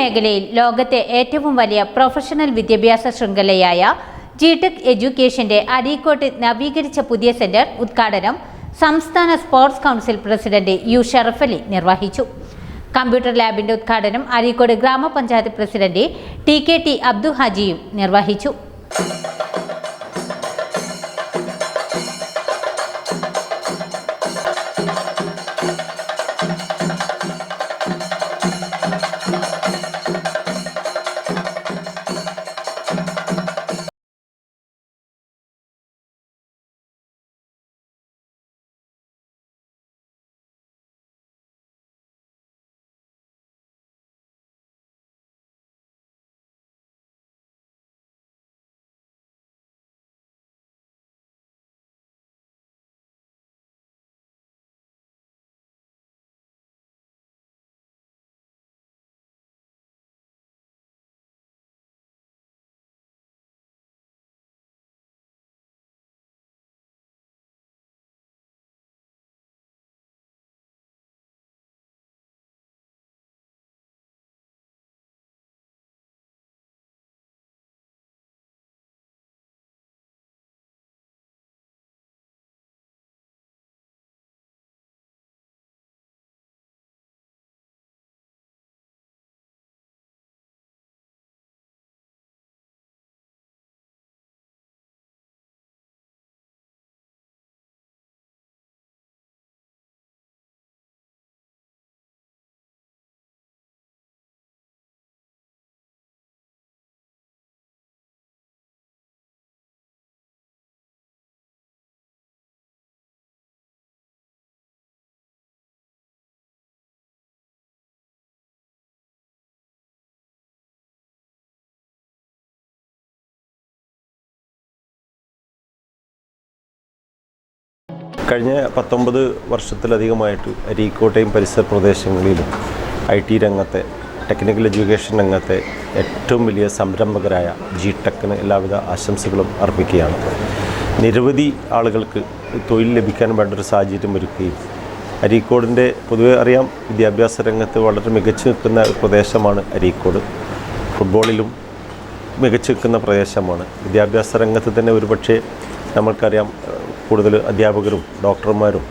മേഖലയിൽ ലോകത്തെ ഏറ്റവും വലിയ പ്രൊഫഷണൽ വിദ്യാഭ്യാസ ശൃംഖലയായ ജിടെക് എഡ്യൂക്കേഷന്റെ അരീക്കോട്ട് നവീകരിച്ച പുതിയ സെന്റർ ഉദ്ഘാടനം സംസ്ഥാന sports council president U Sharafali നിർവഹിച്ചു. കമ്പ്യൂട്ടർ ലാബിന്റെ ഉദ്ഘാടനം അരീക്കോട് ഗ്രാമപഞ്ചായത്ത് president T K T Abdul ഹാജിയും നിർവഹിച്ചു. കഴിഞ്ഞ പത്തൊമ്പത് വർഷത്തിലധികമായിട്ട് അരീക്കോട്ടയും പരിസര പ്രദേശങ്ങളിലും ഐ ടി രംഗത്തെ ടെക്നിക്കൽ എഡ്യൂക്കേഷൻ രംഗത്തെ ഏറ്റവും വലിയ സംരംഭകരായ ജി ടെക്കിന് എല്ലാവിധ ആശംസകളും അർപ്പിക്കുകയാണ്. നിരവധി ആളുകൾക്ക് തൊഴിൽ ലഭിക്കാൻ വേണ്ടൊരു സാഹചര്യം ഒരുക്കുകയും അരീക്കോടിന്റെ പൊതുവെ അറിയാം വിദ്യാഭ്യാസ രംഗത്ത് വളരെ മികച്ചു നിൽക്കുന്ന പ്രദേശമാണ് അരീക്കോട്. ഫുട്ബോളിലും മികച്ചു നിൽക്കുന്ന പ്രദേശമാണ്. വിദ്യാഭ്യാസ രംഗത്ത് തന്നെ ഒരുപക്ഷെ നമ്മൾക്കറിയാം കൂടുതൽ അധ്യാപകരും ഡോക്ടർമാരും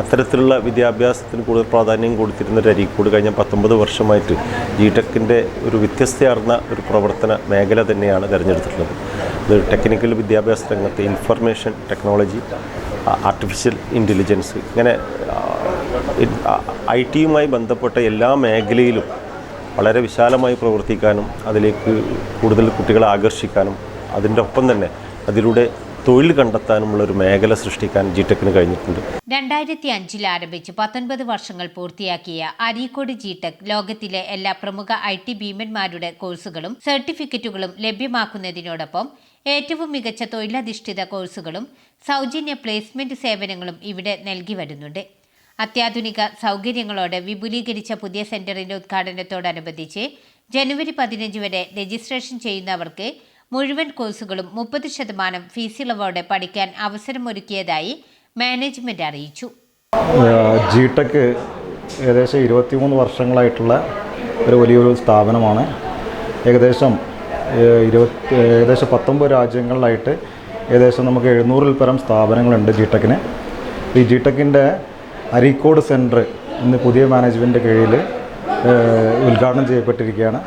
അത്തരത്തിലുള്ള വിദ്യാഭ്യാസത്തിന് കൂടുതൽ പ്രാധാന്യം കൊടുത്തിരുന്ന അരീക്കോട് കഴിഞ്ഞ പത്തൊമ്പത് വർഷമായിട്ട് ജി ടെക്കിന്റെ ഒരു വ്യത്യസ്തയാർന്ന ഒരു പ്രവർത്തന മേഖല തന്നെയാണ് തിരഞ്ഞെടുത്തിട്ടുള്ളത്. അത് ടെക്നിക്കൽ വിദ്യാഭ്യാസ രംഗത്ത് ഇൻഫർമേഷൻ ടെക്നോളജി ആർട്ടിഫിഷ്യൽ ഇന്റലിജൻസ് ഇങ്ങനെ ഐ ടിയുമായി ബന്ധപ്പെട്ട എല്ലാ മേഖലയിലും വളരെ വിശാലമായി പ്രവർത്തിക്കാനും അതിലേക്ക് കൂടുതൽ കുട്ടികളെ ആകർഷിക്കാനും അതിന്റെ ഒപ്പം തന്നെ അതിലൂടെ തൊഴിൽ കണ്ടെത്താനുമുള്ള ഒരു മേഖല സൃഷ്ടിക്കാൻ ജി ടെക്കിന് കഴിഞ്ഞിട്ടുണ്ട്. രണ്ടായിരത്തി അഞ്ചിൽ ആരംഭിച്ച് പത്തൊൻപത് വർഷങ്ങൾ പൂർത്തിയാക്കിയ അരീക്കോട് ജിടെക് ലോകത്തിലെ എല്ലാ പ്രമുഖ ഐ ടി ഭീമന്മാരുടെ കോഴ്സുകളും സർട്ടിഫിക്കറ്റുകളും ലഭ്യമാക്കുന്നതിനോടൊപ്പം ഏറ്റവും മികച്ച തൊഴിലധിഷ്ഠിത കോഴ്സുകളും സൗജന്യ പ്ലേസ്മെന്റ് സേവനങ്ങളും ഇവിടെ നൽകി വരുന്നുണ്ട്. അത്യാധുനിക സൗകര്യങ്ങളോടെ വിപുലീകരിച്ച പുതിയ സെന്ററിന്റെ ഉദ്ഘാടനത്തോടനുബന്ധിച്ച് ജനുവരി പതിനഞ്ച് വരെ രജിസ്ട്രേഷൻ ചെയ്യുന്നവർക്ക് മുഴുവൻ കോഴ്സുകളും മുപ്പത് ശതമാനം ഫീസിളവോടെ പഠിക്കാൻ അവസരമൊരുക്കിയതായി മാനേജ്മെന്റ് അറിയിച്ചു. ജി ടെക് ഏകദേശം ഇരുപത്തിമൂന്ന് വർഷങ്ങളായിട്ടുള്ള ഒരു വലിയൊരു സ്ഥാപനമാണ്. ഏകദേശം ഇരുപത്തി ഏകദേശം പത്തൊമ്പത് രാജ്യങ്ങളിലായിട്ട് ഏകദേശം നമുക്ക് എഴുന്നൂറിൽ പരം സ്ഥാപനങ്ങളുണ്ട് ജി ടെക്കിന് ഈ ജി ടെക്കിന്റെ അരീക്കോട് സെന്റർ ഇന്ന് പുതിയ മാനേജ്മെന്റ് കീഴിൽ ഉദ്ഘാടനം ചെയ്യപ്പെട്ടിരിക്കുകയാണ്.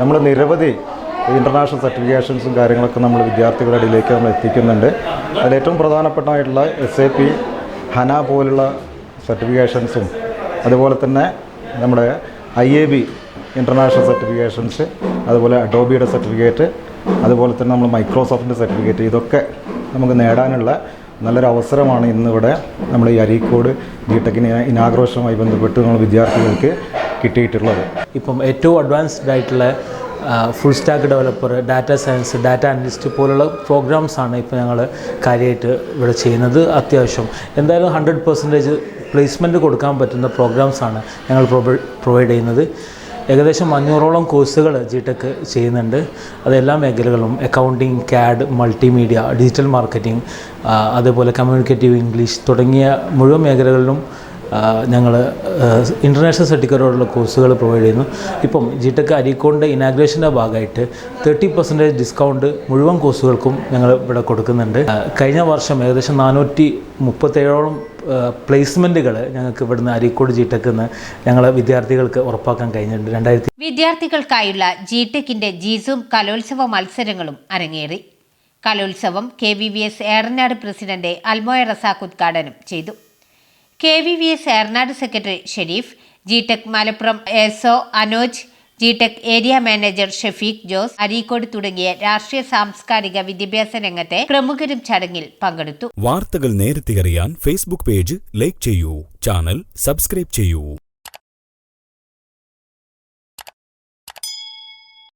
നമ്മൾ നിരവധി ഇന്റർനാഷണൽ സർട്ടിഫിക്കേഷൻസും കാര്യങ്ങളൊക്കെ നമ്മൾ വിദ്യാർത്ഥികളുടെ ഇടയിലേക്ക് നമ്മൾ എത്തിക്കുന്നുണ്ട്. അതിലേറ്റവും പ്രധാനപ്പെട്ടതായിട്ടുള്ള എസ് എ പി ഹന പോലുള്ള സർട്ടിഫിക്കേഷൻസും അതുപോലെ തന്നെ നമ്മുടെ I A B international certifications അതുപോലെ അഡോബിയുടെ സർട്ടിഫിക്കറ്റ് അതുപോലെ തന്നെ നമ്മൾ മൈക്രോസോഫ്റ്റിന്റെ സർട്ടിഫിക്കറ്റ് ഇതൊക്കെ നമുക്ക് നേടാനുള്ള നല്ലൊരു അവസരമാണ് ഇന്നിവിടെ നമ്മൾ ഈ അരീക്കോട് ജി ടെക്കിന് ഇനാഘോഷവുമായി ബന്ധപ്പെട്ട് നമ്മൾ വിദ്യാർത്ഥികൾക്ക് കിട്ടിയിട്ടുള്ളത്. ഇപ്പം ഏറ്റവും അഡ്വാൻസ്ഡ് ആയിട്ടുള്ള full stack developer data science data analyst പോലുള്ള പ്രോഗ്രാംസാണ് ഇപ്പോൾ ഞങ്ങൾ കാര്യമായിട്ട് ഇവിടെ ചെയ്യുന്നത് അത്യാവശ്യം. എന്തായാലും ഹൺഡ്രഡ് പെർസെന്റേജ് പ്ലേസ്മെന്റ് കൊടുക്കാൻ പറ്റുന്ന പ്രോഗ്രാംസാണ് ഞങ്ങൾ പ്രൊവൈഡ് ചെയ്യുന്നത്. ഏകദേശം അഞ്ഞൂറോളം കോഴ്സുകൾ ജി ടെക് ചെയ്യുന്നുണ്ട്. അത് എല്ലാ മേഖലകളും accounting CAD multimedia digital marketing അതേപോലെ കമ്മ്യൂണിക്കേറ്റീവ് ഇംഗ്ലീഷ് തുടങ്ങിയ മുഴുവൻ മേഖലകളിലും ഞങ്ങൾ ഇന്റർനാഷണൽ സർട്ടിഫിക്കറ്റോടുള്ള കോഴ്സുകൾ പ്രൊവൈഡ് ചെയ്യുന്നു. ഇപ്പം ജി ടെക് അരീക്കോണിന്റെ ഇനാഗ്രേഷന്റെ ഭാഗമായിട്ട് തേർട്ടി പെർസെന്റേജ് ഡിസ്കൗണ്ട് മുഴുവൻ കോഴ്സുകൾക്കും ഞങ്ങൾ ഇവിടെ കൊടുക്കുന്നുണ്ട്. കഴിഞ്ഞ വർഷം ഏകദേശം നാനൂറ്റി മുപ്പത്തേഴോളം പ്ലേസ്മെന്റുകൾ ഞങ്ങൾക്ക് ഇവിടുന്ന് അരീക്കോട് ജി ടെക് നിന്ന് ഞങ്ങളെ വിദ്യാർത്ഥികൾക്ക് ഉറപ്പാക്കാൻ കഴിഞ്ഞിട്ടുണ്ട്. രണ്ടായിരത്തി വിദ്യാർത്ഥികൾക്കായുള്ള ജിടെക്കിന്റെ ജീസും കലോത്സവ മത്സരങ്ങളും അരങ്ങേറി. കലോത്സവം K V V S Eranad president Almoya Razak ഉദ്ഘാടനം ചെയ്തു. K V V S Eranad secretary Sharif G tech Malappuram S O Anoj G tech area manager Shafeeq Jose Areekode തുടങ്ങിയ രാഷ്ട്രീയ സാംസ്കാരിക വിദ്യാഭ്യാസ രംഗത്തെ പ്രമുഖരും ചടങ്ങിൽ പങ്കെടുത്തു. വാർത്തകൾ നേരത്തെ അറിയാൻ ഫേസ്ബുക്ക് പേജ് ലൈക്ക് ചെയ്യൂ ചാനൽ സബ്സ്ക്രൈബ് ചെയ്യൂ.